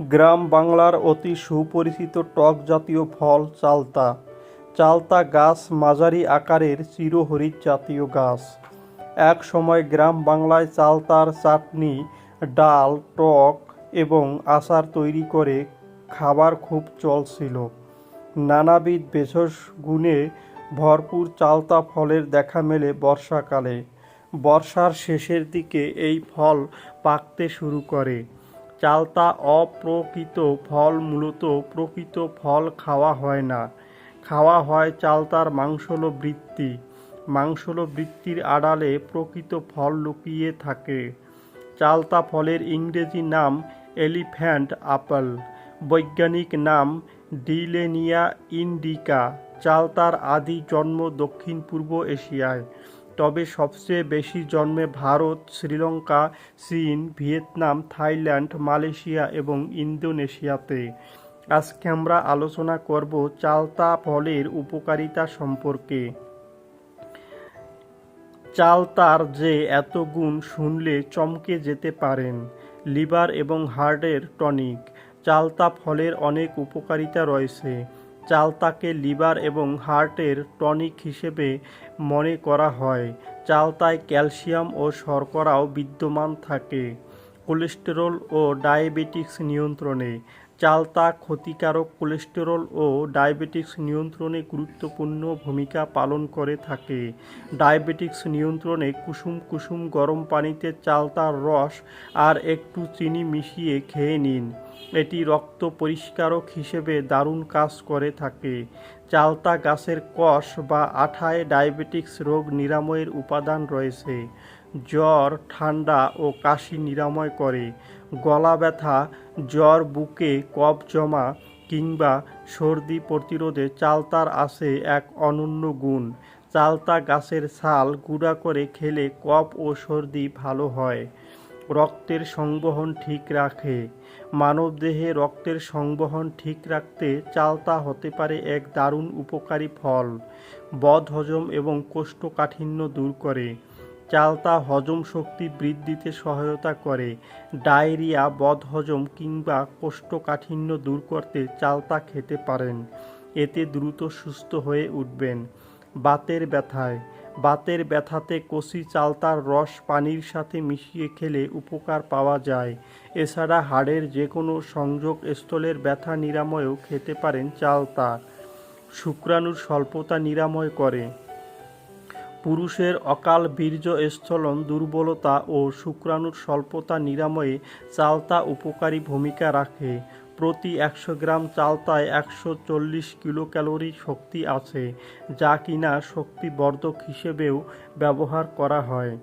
গ্রাম বাংলার অতি সুপরিচিত টক জাতীয় ফল চালতা। চালতা গাছ মাঝারি আকারের চিরহরিৎ জাতীয় গাছ। এক সময় গ্রাম বাংলায় চালতার চাটনি, ডাল, টক এবং আচার তৈরি করে খাবার খুব চলছিল। নানাবিধ ভেষজ গুণে ভরপুর চালতা ফলের দেখা মেলে বর্ষাকালে। বর্ষার শেষের দিকে এই ফল পাকতে শুরু করে। চালতা অপ্রকৃত ফল মূলত প্রকৃত ফল খাওয়া হয় না। খাওয়া হয় চালতার মাংসল বৃত্তি মাংসল বৃত্তির আড়ালে প্রকৃত ফল লুকিয়ে থাকে। চালতা ফলের ইংরেজি নাম এলিফ্যান্ট আপেল, বৈজ্ঞানিক নাম ডিলেনিয়া ইন্ডিকা। চালতার আদি জন্ম দক্ষিণ পূর্ব এশিয়ায়। তবে সবচেয়ে বেশি জন্মে ভারত, শ্রীলঙ্কা, চীন, ভিয়েতনাম, থাইল্যান্ড, মালয়েশিয়া এবং ইন্দোনেশিয়াতে। আজকে আমরা আলোচনা করব চালতা ফলের উপকারিতা সম্পর্কে। চালতার যে এত গুণ শুনলে চমকে যেতে পারেন, লিভার এবং হার্টের টনিক। চালতা ফলের অনেক উপকারিতা রয়েছে। চালতাকে লিভার এবং হার্টের টনিক হিসেবে মনে করা হয়। চালতায় ক্যালসিয়াম ও শর্করাও বিদ্যমান থাকে। কোলেস্টেরল ও ডায়াবেটিক্স নিয়ন্ত্রণে। চালতা ক্ষতিকারক কোলেস্টেরল ও ডায়াবেটিক্স নিয়ন্ত্রণে গুরুত্বপূর্ণ ভূমিকা পালন করে থাকে। ডায়াবেটিক্স নিয়ন্ত্রণে কুসুম কুসুম গরম পানিতে চালতার রস আর একটু চিনি মিশিয়ে খেয়ে নিন। এটি রক্ত পরিষ্কারক হিসেবে দারুণ কাজ করে থাকে। চালতা গাছের কষ বা আঠায় ডায়াবেটিক্স রোগ নিরাময়ের উপাদান রয়েছে। জ্বর, ঠান্ডা ও কাশি নিরাময় করে। গলা ব্যথা, জ্বর, বুকে কফ জমা কিংবা সর্দি প্রতিরোধে চালতার আছে এক অনন্য গুণ। চালতা গাছের ছাল গুঁড়া করে খেলে কফ ও সর্দি ভালো হয়। রক্তের সংবহন ঠিক রাখে। মানবদেহে রক্তের সংবহন ঠিক রাখতে চালতা হতে পারে এক দারুণ উপকারী ফল। বদহজম এবং কোষ্ঠকাঠিন্য দূর করে। চালতা হজম শক্তি বৃদ্ধিতে সহায়তা করে। ডায়রিয়া, বদহজম কিংবা কোষ্ঠকাঠিন্য দূর করতে চালতা খেতে পারেন। এতে দ্রুত সুস্থ হয়ে উঠবেন। বাতের ব্যথায়। বাতের ব্যথাতে কষি চালতার রস পানির সাথে মিশিয়ে খেলে উপকার পাওয়া যায়। এছাড়া হাড়ের যে কোনো সংযোগ স্থলের ব্যথা নিরাময়েও খেতে পারেন চালতা। শুক্রাণুর স্বল্পতা নিরাময় করে। পুরুষের অকাল বীর্য স্থলন দুর্বলতা ও শুক্রাণুর স্বল্পতা নিরাময়ে চালতা উপকারী ভূমিকা রাখে। প্রতি একশো গ্রাম চালতায় একশো চল্লিশ কিলো ক্যালোরি শক্তি আছে, যা কিনা শক্তিবর্ধক হিসেবেও ব্যবহার করা হয়।